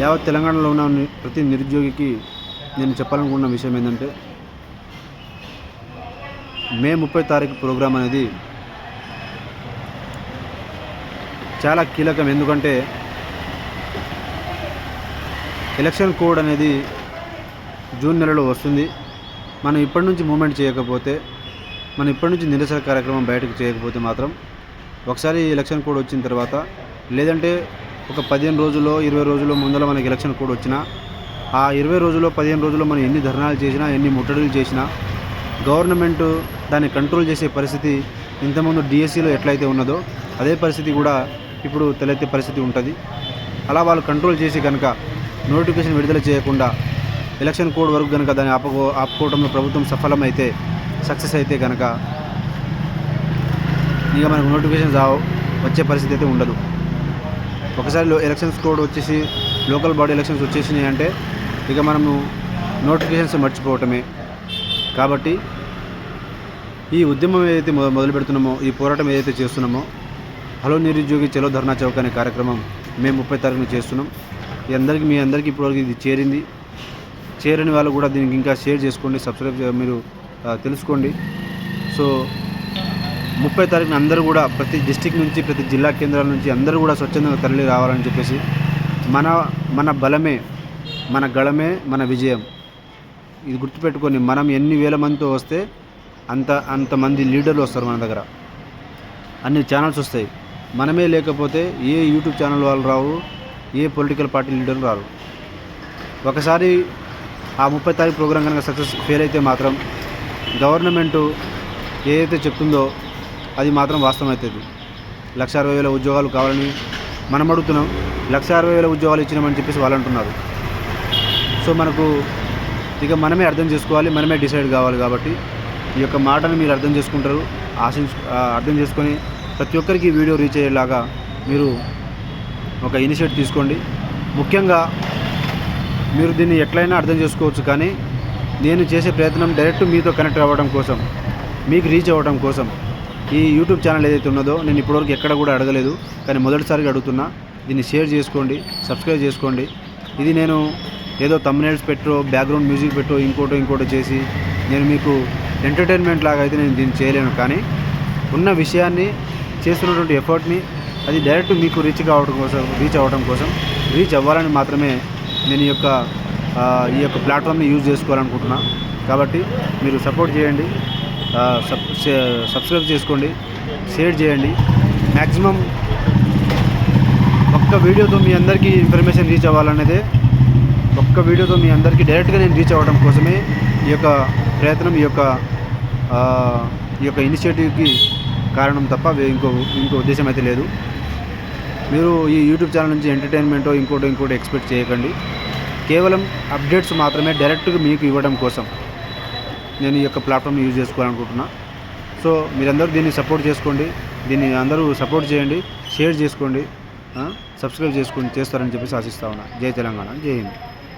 యావత్ తెలంగాణలో ఉన్న ప్రతి నిరుద్యోగికి నేను చెప్పాలనుకున్న విషయం ఏంటంటే మే ముప్పై తారీఖు ప్రోగ్రాం అనేది చాలా కీలకం. ఎందుకంటే ఎలక్షన్ కోడ్ అనేది జూన్ నెలలో వస్తుంది. మనం ఇప్పటి నుంచి మూమెంట్ చేయకపోతే మనం ఇప్పటి నుంచి నిరసన కార్యక్రమం బయటకు చేయకపోతే మాత్రం ఒకసారి ఎలక్షన్ కోడ్ వచ్చిన తర్వాత లేదంటే ఒక పదిహేను రోజుల్లో ఇరవై రోజుల్లో ముందర మనకి ఎలక్షన్ కోడ్ వచ్చినా ఆ ఇరవై రోజుల్లో పదిహేను రోజుల్లో మనం ఎన్ని ధర్నాలు చేసినా ఎన్ని ముట్టడులు చేసినా గవర్నమెంట్ దాన్ని కంట్రోల్ చేసే పరిస్థితి ఇంతకుముందు డిఎస్సిలో ఎట్లయితే ఉన్నదో అదే పరిస్థితి కూడా ఇప్పుడు తలెత్తే పరిస్థితి ఉంటుంది. అలా వాళ్ళు కంట్రోల్ చేసి కనుక నోటిఫికేషన్ విడుదల చేయకుండా ఎలక్షన్ కోడ్ వరకు కనుక దాన్ని ఆపుకో ఆపుకోవడంలో ప్రభుత్వం సఫలమైతే సక్సెస్ అయితే కనుక ఇక మనకు నోటిఫికేషన్ రావు వచ్చే పరిస్థితి అయితే ఉండదు. ఒకసారి ఎలక్షన్స్ కోడ్ వచ్చేసి లోకల్ బాడీ ఎలక్షన్స్ వచ్చేసినాయి అంటే ఇక మనము నోటిఫికేషన్స్ మర్చిపోవటమే. కాబట్టి ఈ ఉద్యమం ఏదైతే మొ- మొదలు పెడుతున్నామో ఈ పోరాటం ఏదైతే చేస్తున్నామో హలో నిరుద్యోగి చలో ధర్నా చౌక్ అనే కార్యక్రమం మేము ముప్పై తారీఖున చేస్తున్నాం. ఈ అందరికీ మీ అందరికీ ఇప్పటివరకు ఇది చేరింది. చేరని వాళ్ళు కూడా దీనికి ఇంకా షేర్ చేసుకోండి సబ్స్క్రైబ్ మీరు తెలుసుకోండి. సో ముప్పై తారీఖున అందరూ కూడా ప్రతి డిస్టిక్ నుంచి ప్రతి జిల్లా కేంద్రాల నుంచి అందరూ కూడా స్వచ్ఛందంగా తరలి రావాలని చెప్పేసి మన మన బలమే మన గళమే మన విజయం. ఇది గుర్తుపెట్టుకొని మనం ఎన్ని వేల మందితో వస్తే అంత అంతమంది లీడర్లు వస్తారు మన దగ్గర. అన్ని ఛానల్స్ వస్తాయి. మనమే లేకపోతే ఏ యూట్యూబ్ ఛానల్ వాళ్ళు రావు ఏ పొలిటికల్ పార్టీ లీడర్లు రారు. ఒకసారి ఆ ముప్పై తారీఖు ప్రోగ్రాం కనుక సక్సెస్ ఫెయిల్ అయితే మాత్రం గవర్నమెంటు ఏదైతే చెప్తుందో అది మాత్రం వాస్తవం అవుతుంది లక్ష అరవై వేల ఉద్యోగాలు కావాలని మనం అడుగుతున్నాం. లక్ష అరవై వేల ఉద్యోగాలు ఇచ్చినామని చెప్పేసి వాళ్ళు అంటున్నారు. సో మనకు ఇక మనమే అర్థం చేసుకోవాలి మనమే డిసైడ్ కావాలి కాబట్టి ఈ యొక్క మాటను మీరు అర్థం చేసుకుంటారు. ఆశించు అర్థం చేసుకొని ప్రతి ఒక్కరికి వీడియో రీచ్ అయ్యేలాగా మీరు ఒక ఇనిషియేటివ్ తీసుకోండి. ముఖ్యంగా మీరు దీన్ని ఎట్లయినా అర్థం చేసుకోవచ్చు కానీ నేను చేసే ప్రయత్నం డైరెక్ట్ మీతో కనెక్ట్ అవ్వడం కోసం మీకు రీచ్ అవ్వడం కోసం ఈ యూట్యూబ్ ఛానల్ ఏదైతే ఉన్నదో నేను ఇప్పటివరకు ఎక్కడ కూడా అడగలేదు కానీ మొదటిసారిగా అడుగుతున్నా. దీన్ని షేర్ చేసుకోండి సబ్స్క్రైబ్ చేసుకోండి. ఇది నేను ఏదో తమ్నేల్స్ పెట్టో బ్యాక్గ్రౌండ్ మ్యూజిక్ పెట్టో ఇంకోటో ఇంకోటో చేసి నేను మీకు ఎంటర్టైన్మెంట్ లాగా అయితే నేను దీన్ని చేయలేను. కానీ ఉన్న విషయాన్ని చేస్తున్నటువంటి ఎఫర్ట్ని అది డైరెక్ట్ మీకు రీచ్ కావడం కోసం రీచ్ అవ్వడం కోసం రీచ్ అవ్వాలని మాత్రమే నేను ఈ యొక్క ఈ యొక్క ప్లాట్ఫామ్ని యూజ్ చేసుకోవాలనుకుంటున్నా. కాబట్టి మీరు సపోర్ట్ చేయండి. సబ్స్క్రైబ్ చేసుకోండి షేర్ చేయండి. మ్యాక్సిమం ఒక్క వీడియోతో మీ అందరికీ ఇన్ఫర్మేషన్ రీచ్ అవ్వాలనేదే ఒక్క వీడియోతో మీ అందరికీ డైరెక్ట్గా నేను రీచ్ అవ్వడం కోసమే ఈ యొక్క ప్రయత్నం ఈ యొక్క ఈ యొక్క ఇనిషియేటివ్కి కారణం తప్ప ఇంకో ఇంకో ఉద్దేశం అయితే లేదు. మీరు ఈ యూట్యూబ్ ఛానల్ నుంచి ఎంటర్టైన్మెంటో ఇంకోటో ఇంకోటి ఎక్స్పెక్ట్ చేయకండి. కేవలం అప్డేట్స్ మాత్రమే డైరెక్ట్గా మీకు ఇవ్వడం కోసం. నేను ఈ యొక్క ప్లాట్ఫామ్ని యూజ్ చేసుకోవాలనుకుంటున్నా. సో మీరందరూ దీన్ని సపోర్ట్ చేసుకోండి. దీన్ని అందరూ సపోర్ట్ చేయండి. షేర్ చేసుకోండి. సబ్స్క్రైబ్ చేసుకోండి చేస్తారని చెప్పేసి ఆశిస్తా ఉన్నా. జై తెలంగాణ. జై హింద్.